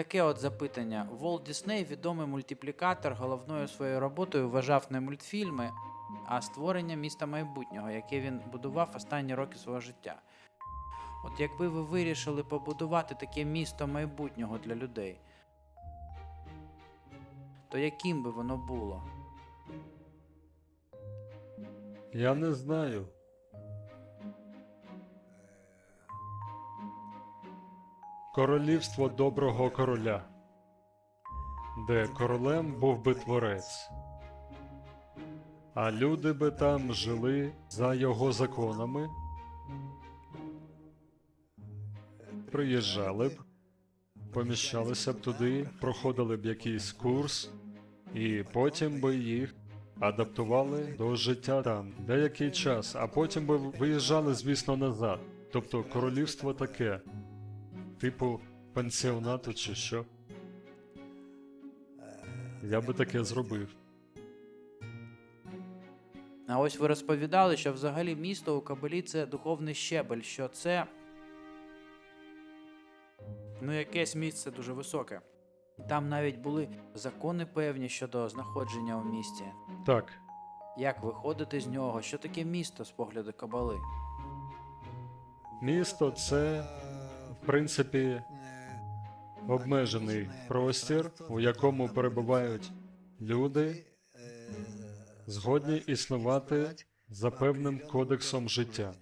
Таке от запитання. Волт Дісней, відомий мультиплікатор, головною своєю роботою вважав не мультфільми, а створення міста майбутнього, яке він будував останні роки свого життя. От якби ви вирішили побудувати таке місто майбутнього для людей, то яким би воно було? Я не знаю. Королівство доброго короля, де королем був би творець, а люди би там жили за його законами, приїжджали б, поміщалися б туди, проходили б якийсь курс, і потім би їх адаптували до життя там деякий час, а потім би виїжджали, звісно, назад. Тобто королівство таке, типу пансіонату чи що. Я би таке зробив. А ось ви розповідали, що взагалі місто у Кабелі це духовний щебель, що це. Ну, якесь місце дуже високе. Там навіть були закони певні щодо знаходження у місті. Так, Як виходити з нього? Що таке місто з погляду Кабали? місто це, в принципі, обмежений простір, у якому перебувають люди, згодні існувати за певним кодексом життя.